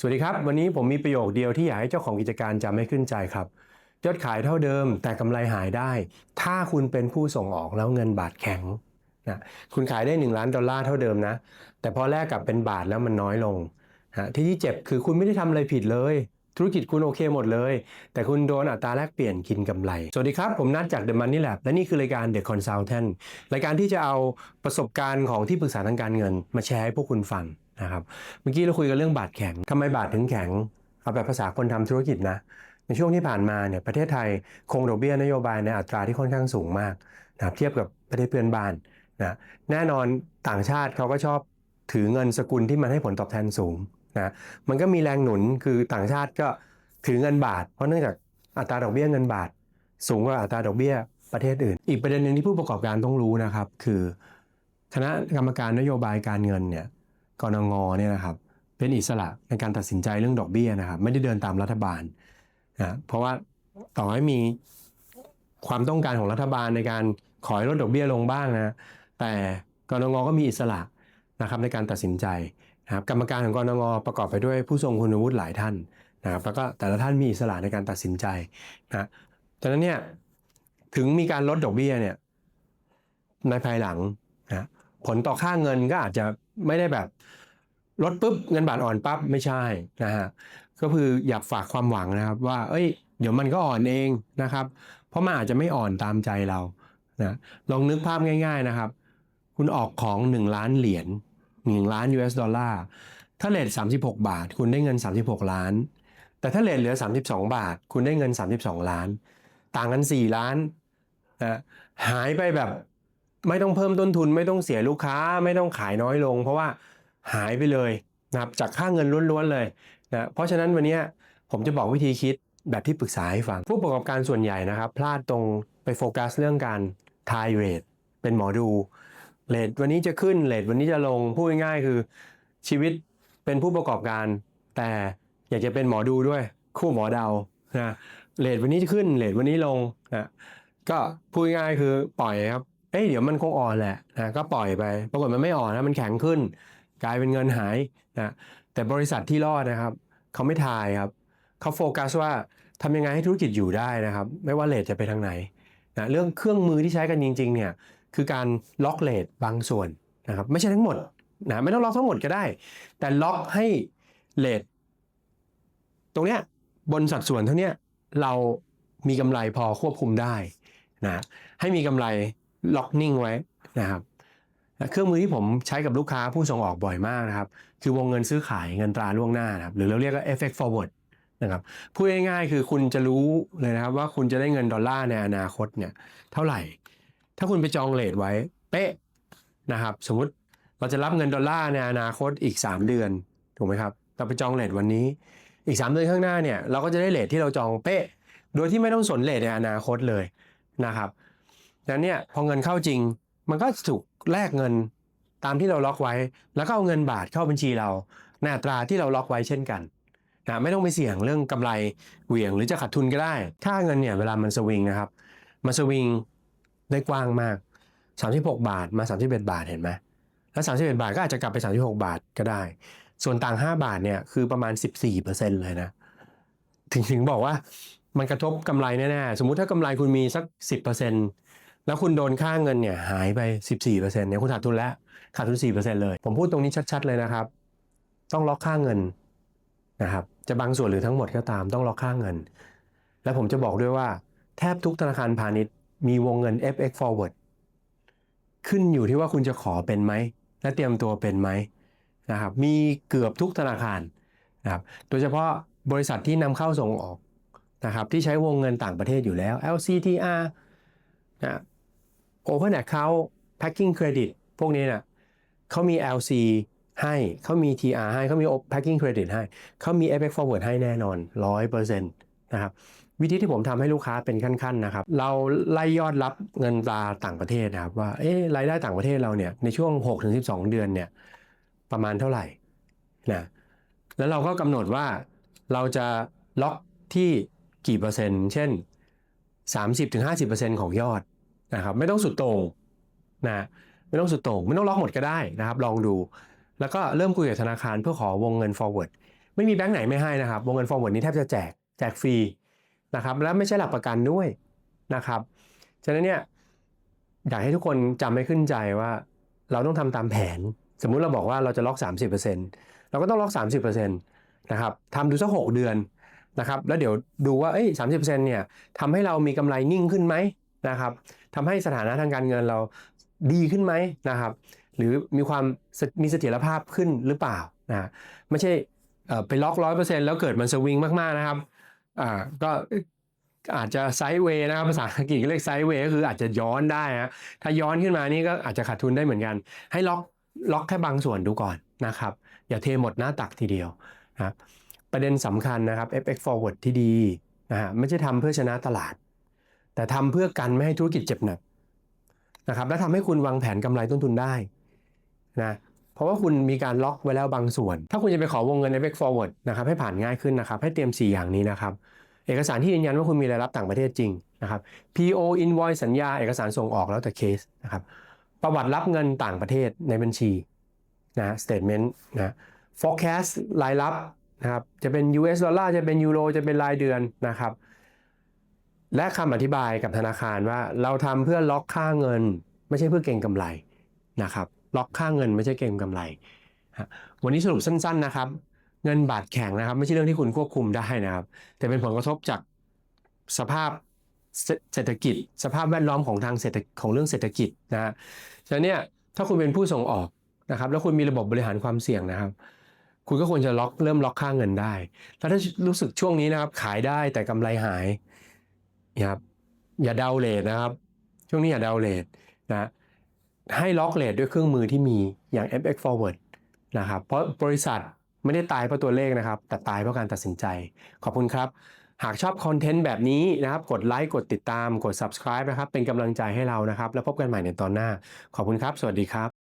สวัสดีครับ วันนี้ผมมีประโยคเดียวที่อยากให้เจ้าของกิจการจำให้ขึ้นใจครับยอดขายเท่าเดิมแต่กำไรหายได้ ถ้าคุณเป็นผู้ส่งออกแล้วเงินบาทแข็งนะคุณขายได้ 1 ล้านดอลลาร์เท่าเดิมนะ แต่พอแลกกลับเป็นบาทแล้วมันน้อยลงนะที่ที่เจ็บคือคุณไม่ได้ทำอะไรผิดเลย ธุรกิจคุณโอเคหมดเลย แต่คุณโดนอัตราแลกเปลี่ยนกินกำไร สวัสดีครับ ผมนัทจาก The Money Lab และนี่คือรายการ The Consultant รายการที่จะเอาประสบการณ์ของที่ปรึกษาทางการเงิน มาแชร์ให้พวกคุณฟังนะครับเมื่อกี้เราคุยกันเรื่องบาทแข็งทำไมบาทถึงแข็งเอาแบบภาษาคนทำธุรกิจนะในช่วงที่ผ่านมาเนี่ยประเทศไทยคงดอกเบี้ยนโยบายในอัตราที่ค่อนข้างสูงมากนะเทียบกับประเทศเพื่อนบ้านนะแน่นอนต่างชาติเขาก็ชอบถือเงินสกุลที่มันให้ผลตอบแทนสูง นะมันก็มีแรงหนุนคือต่างชาติก็ถือเงินบาท เพราะเนื่องจากอัตราดอกเบี้ยเงินบาท สูงกว่าอัตราดอกเบี้ยประเทศอื่น อีกประเด็นหนึ่งที่ผู้ประกอบการต้องรู้นะครับ คือคณะกรรมการนโยบายการเงินเนี่ยกรงงเนี่ยนะครับเป็นอิสระในการตัดสินใจเรื่องดอกเบี้ยนะครับไม่ได้เดินตามรัฐบาลนะเพราะว่าต่อให้มีความต้องการของรัฐบาลในการขอให้ลดดอกเบี้ยลงบ้างนะแต่กรงงก็มีอิสระนะครับในการตัดสินใจ นะครับกรรมการของกรงงประกอบไปด้วยผู้ทรงคุณวุฒิหลายท่านนะครับแล้วก็แต่ละท่านมีอิสระในการตัดสินใจนะฉะนั้นเนี่ยถึงมีการลดดอกเบี้ยเนี่ยในภายหลังนะผลต่อค่าเงินก็อาจจะไม่ได้แบบลดปุ๊บเงินบาทอ่อนปั๊บไม่ใช่นะฮะก็คืออยากฝากความหวังนะครับว่า เอ้ย เดี๋ยวมันก็อ่อนเองนะครับ เพราะมันอาจจะไม่อ่อนตามใจเรานะลองนึกภาพง่าย ๆนะครับ คุณออกของ 1 ล้านเหรียญ 1ล้าน US ดอลลาร์ถ้าเลท36 บาท คุณได้เงิน 36 ล้าน แต่ถ้าเลทเหลือ 32 บาท คุณได้เงิน 32 ล้าน ต่างกัน 4 ล้านนะหายไปแบบไม่ต้องเพิ่มต้นทุนไม่ต้องเสียลูกค้าไม่ต้องขายน้อยลง เพราะว่าหายไปเลยนะครับจากค่าเงินล้วนๆเลยนะเพราะฉะนั้นวันนี้ผมจะบอกวิธีคิดแบบที่ปรึกษาให้ฟัง ผู้ประกอบการส่วนใหญ่นะครับ พลาดตรงไปโฟกัสเรื่องการทายเรทเป็นหมอดู เรทวันนี้จะขึ้นเรทวันนี้จะลงพูดง่ายๆคือชีวิตเป็นผู้ประกอบการ แต่อยากจะเป็นหมอดูด้วย คู่หมอเดานะเรทวันนี้จะขึ้นเรทวันนี้ลงนะก็พูดง่ายๆคือปล่อยครับเอ้ยเดี๋ยวมันคงอ่อนแหละนะก็ปล่อยไป ปรากฏมันไม่อ่อนนะมันแข็งขึ้น กลายเป็นเงินหายนะแต่บริษัทที่รอดนะครับเขาไม่ทายครับเขาโฟกัสว่าทำยังไงให้ธุรกิจอยู่ได้นะครับ ไม่ว่าเลทจะไปทางไหนนะเรื่องเครื่องมือที่ใช้กันจริง ๆ เนี่ย คือการล็อกเลทบางส่วนนะครับไม่ใช่ทั้งหมดนะไม่ต้องล็อกทั้งหมดก็ได้ แต่ล็อกให้เลทตรงเนี้ยบนสัดส่วนเท่านี้เรามีกำไรพอควบคุมได้นะให้มีกำไรล็อกนิ่งไว้นะครับเครื่องมือที่ผมใช้กับลูกค้าผู้ส่งออกบ่อยมากนะครับ คือวงเงินซื้อขายเงินตราล่วงหน้านะครับหรือเราเรียกว่า FX forward นะครับพูดง่ายๆคือคุณจะรู้เลยนะครับว่าคุณจะได้เงินดอลลาร์ในอนาคตเนี่ยเท่าไหร่ ถ้าคุณไปจองเลทไว้ เป๊ะนะครับ สมมติเราจะรับเงินดอลลาร์ในอนาคตอีก 3 เดือนถูกไหมครับเราไปจองเลทวันนี้ อีก 3 เดือนข้างหน้าเนี่ยเราก็จะได้เลทที่เราจองเป๊ะ โดยที่ไม่ต้องสนเลทในอนาคตเลยนะครับดังนั้นเนี่ยพอเงินเข้าจริง มันก็ถูกแลกเงินตามที่เราล็อกไว้ แล้วก็เอาเงินบาทเข้าบัญชีเราในอัตราที่เราล็อกไว้เช่นกันนะไม่ต้องไปเสี่ยงเรื่องกำไรเหวี่ยงหรือจะขาดทุนก็ได้ ค่าเงินเนี่ยเวลามันสวิงนะครับ มันสวิง ได้กว้างมาก 36 บาทมา 31 บาทเห็นไหมแล้ว 31 บาทก็อาจจะกลับไป 36 บาทก็ได้ ส่วนต่าง 5 บาทเนี่ยคือประมาณ 14%เลยนะ ถึงถึงบอกว่ามันกระทบกำไรแน่ๆ สมมุติถ้ากำไรคุณมีสัก 10%แล้วคุณโดนค่าเงินเนี่ยหายไป 14%เนี่ยคุณขาดทุนแล้วขาดทุน 4%เลย ผมพูดตรงนี้ชัด ๆ เลยนะครับ ต้องล็อกค่าเงินนะครับ จะบางส่วนหรือทั้งหมดก็ตามต้องล็อกค่าเงิน และผมจะบอกด้วยว่าแทบทุกธนาคารพาณิชย์ มีวงเงิน FX forward ขึ้นอยู่ที่ว่าคุณจะขอเป็นไหม และเตรียมตัวเป็นไหมนะครับ มีเกือบทุกธนาคารนะครับ โดยเฉพาะบริษัทที่นำเข้าส่งออกนะครับ ที่ใช้วงเงินต่างประเทศอยู่แล้ว LCTR นะ Open Account Packing Credit พวกนี้นะเขามี LC ให้เขามี TR ให้เขามี Packing Credit ให้เขามี FX Forward ให้แน่นอน 100% นะครับวิธีที่ผมทำให้ลูกค้าเป็นขั้นๆนะครับ เราไล่ยอดรับเงินตราต่างประเทศนะครับ ว่าเอ๊ะรายได้ต่างประเทศเราเนี่ยในช่วง6-12 เดือนเนี่ยประมาณเท่าไหร่นะแล้วเราก็กำหนดว่าเราจะล็อกที่กี่เปอร์เซ็นต์ เช่น 30-50%ของยอดนะครับ ไม่ต้องสุดโต่งนะไม่ต้องสุดโต่งไม่ต้องล็อกหมดก็ได้นะครับ ลองดู แล้วก็เริ่มคุยกับธนาคารเพื่อขอวงเงิน forward ไม่มีแบงก์ไหนไม่ให้นะครับ วงเงิน forward นี้แทบจะแจก แจกฟรีนะครับและไม่ใช่หลักประกันด้วยนะครับฉะนั้นเนี่ยอยากให้ทุกคนจำให้ขึ้นใจว่า เราต้องทำตามแผน สมมุติเราบอกว่าเราจะล็อก 30%เราก็ต้องล็อก 30%นะครับทำดูสัก6เดือนนะครับแล้วเดี๋ยวดูว่าเอ้ย30%เนี่ยทำให้เรามีกำไรนิ่งขึ้นไหมนะครับทำให้สถานะทางการเงินเราดีขึ้นไหมนะครับ หรือมีความมีเสถียรภาพขึ้นหรือเปล่านะไม่ใช่ไปล็อกร้อยเปอร์เซ็นต์แล้วเกิดมันสวิงมากๆนะครับ อ่าก็อาจจะไซด์เวย์นะครับภาษาอังกฤษเรียกไซด์เวย์ก็คืออาจจะย้อนได้นะถ้าย้อนขึ้นมานี่ก็อาจจะขาดทุนได้เหมือนกัน ให้ล็อกล็อกแค่บางส่วนดูก่อนนะครับ อย่าเทหมดหน้าตักทีเดียวนะครับประเด็นสำคัญนะครับ FX forward ที่ดีนะฮะไม่ใช่ทำเพื่อชนะตลาด แต่ทำเพื่อกันไม่ให้ธุรกิจเจ็บหนักนะครับและทำให้คุณวางแผนกำไรต้นทุนได้นะ เพราะว่าคุณมีการล็อกไว้แล้วบางส่วน ถ้าคุณจะไปขอวงเงิน FX forward นะครับให้ผ่านง่ายขึ้นนะครับ ให้เตรียม 4 อย่างนี้นะครับ เอกสารที่ยืนยันว่าคุณมีรายรับต่างประเทศจริงนะครับ PO invoice สัญญา เอกสารส่งออกแล้วแต่เคสนะครับ ประวัติรับเงินต่างประเทศในบัญชีนะ statement นะ forecast รายรับนะครับ จะเป็น US ดอลลาร์ จะเป็นยูโร จะเป็นรายเดือนนะครับ และคำอธิบายกับธนาคารว่าเราทำเพื่อล็อกค่าเงิน ไม่ใช่เพื่อเก็งกำไรนะครับ ล็อกค่าเงินไม่ใช่เก็งกำไร วันนี้สรุปสั้นๆนะครับ เงินบาทแข็งนะครับ ไม่ใช่เรื่องที่คุณควบคุมได้นะครับ แต่เป็นผลกระทบจากสภาพเศรษฐกิจ สภาพแวดล้อมของทางเศรษฐของเรื่องเศรษฐกิจนะฮะฉะนั้นเนี่ยถ้าคุณเป็นผู้ส่งออกนะครับ แล้วคุณมีระบบบริหารความเสี่ยงนะครับ คุณก็ควรจะล็อกเริ่มล็อกค่าเงินได้ แล้วถ้ารู้สึกช่วงนี้นะครับ ขายได้แต่กำไรหายนะครับอย่าเดาเลทนะครับ ช่วงนี้อย่าเดาเลทนะ ให้ล็อกเลทด้วยเครื่องมือที่มีอย่าง FX Forward นะครับ เพราะบริษัทไม่ได้ตายเพราะตัวเลขนะครับ แต่ตายเพราะการตัดสินใจ ขอบคุณครับ หากชอบคอนเทนต์แบบนี้นะครับ กดไลค์กดติดตามกด subscribe นะครับ เป็นกำลังใจให้เรานะครับ แล้วพบกันใหม่ในตอนหน้า ขอบคุณครับ สวัสดีครับ